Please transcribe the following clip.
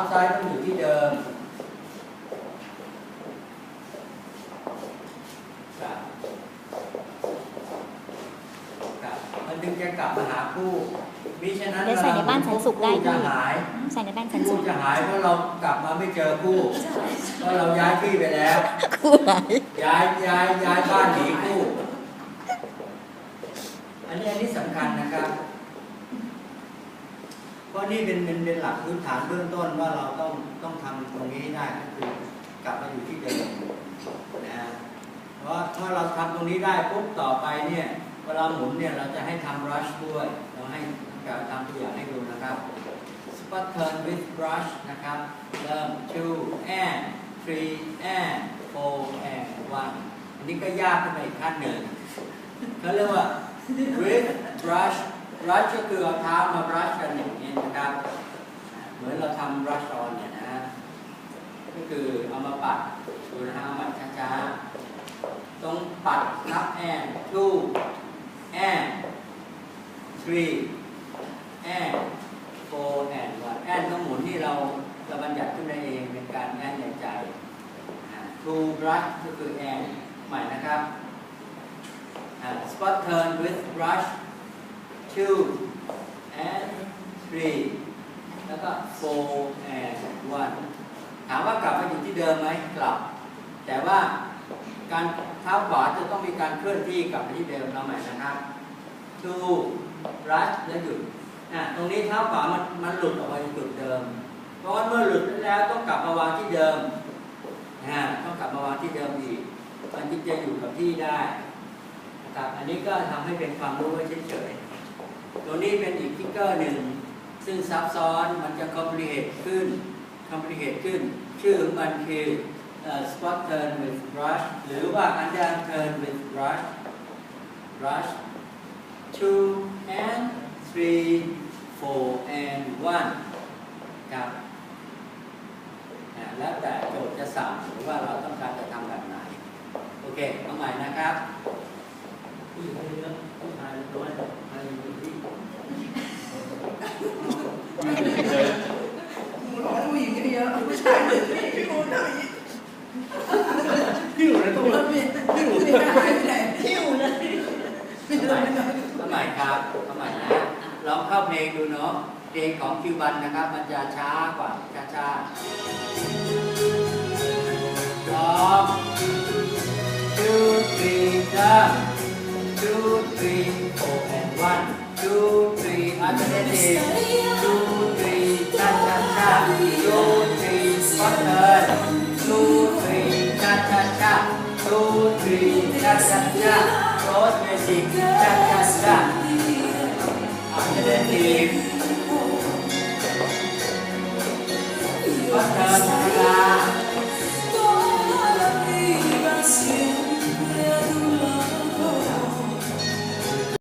outside ต้องอยู่ที่เดิมครับครับมันถึงจะกลับมาหาคู่มิฉะนั้นเดี๋ยวใส่ในบ้านแสนสุขได้คู่จะพี่หายใส่ในบ้านสันสุคู่ขจะหายเพราะเรากลับมาไม่เจอคู่เพราะเราย้ายที่ไปแล้ว คู่ไหนย้ายย้ายย้ายบ้านหนีคู่ อันนี้อันนี้สำคัญนะครับ เพราะนี่เป็นเป็นเป็นหลักพื้นฐานเบื้องต้นว่าเราต้องต้องทำตรงนี้ได้ก็คือกลับมาอยู่ที่เดิมนะฮะเพราะถ้าเราทำตรงนี้ได้ปุ๊บต่อไปเนี่ยเวลาหมุนเนี่ยเราจะให้ทำ rush ด้วยเราให้การทำตัวอย่างให้ดูนะครับ spot turn with brush นะครับ เริ่ม two and three and four and one อันนี้ก็ยากขึ้นไปอีกขั้นหนึ่งเขาเรียกว่า with brush brush ก็คือเอาเท้ามา brush กัน อย่างนี้นะครับ เหมือนเราทำ brush on เนี่ยนะ ก็คือเอามาปัดดูนะฮะเอามาช้าๆต้องปัดนับ and two and three and four and one and ต้องหมุนที่เราเราบัญญัติขึ้นมาเองเป็นการแอนในใจอ่า two brush ก็คือ and ใหม่นะครับ spot turn with brush two and three แล้วก็ four and one ถามว่ากลับมาอยู่ที่เดิมไหมกลับ แต่ว่าการเท้าขวาจะต้องมีการเคลื่อนที่กลับไปที่เดิมเราใหม่นะครับ two rush แล้วหยุดอะตรงนี้เท้าขวามันมันหลุดออกไปจากจุดเดิม เพราะว่าเมื่อหลุดแล้วต้องกลับมาวางที่เดิมอ่าต้องกลับมาวางที่เดิมอีกมันจึงจะอยู่กับที่ได้นะครับอันนี้ก็ทำให้เป็นความรู้ไว้เฉยๆตัวนี้เป็นอีกฟิกเกอร์หนึ่ง ซึ่งซับซ้อนมันจะ complicate ขึ้น complicate ขึ้น ชื่อของมันคือเอ่อ spot turn with brush หรือว่า under turn with brush brush two and three four and one ครับแล้วแต่โจทย์จะสั่งหรือว่าเราต้องการจะทำแบบไหน โอเคเอาใหม่นะครับผู้หญิงเยอะผู้ชายน้อยใครอยู่ที่ หมูร้อนผู้หญิงเยอะผู้ชายเหมือนพี่พี่หมูทำอย่างนี้ หิ วเลยตัวแล้วพี่ไม่ได้หายไปไหนหิวเลยไม่ทำไมทำไมครับทำไมนะลองเข้าเพลงดูเนาะเพลงของคิวบันนะครับ มันจะช้ากว่าช้าช้าๆสอง two three down two three four and one two three alternative Kasabda, Road Magic, Jakarta. After.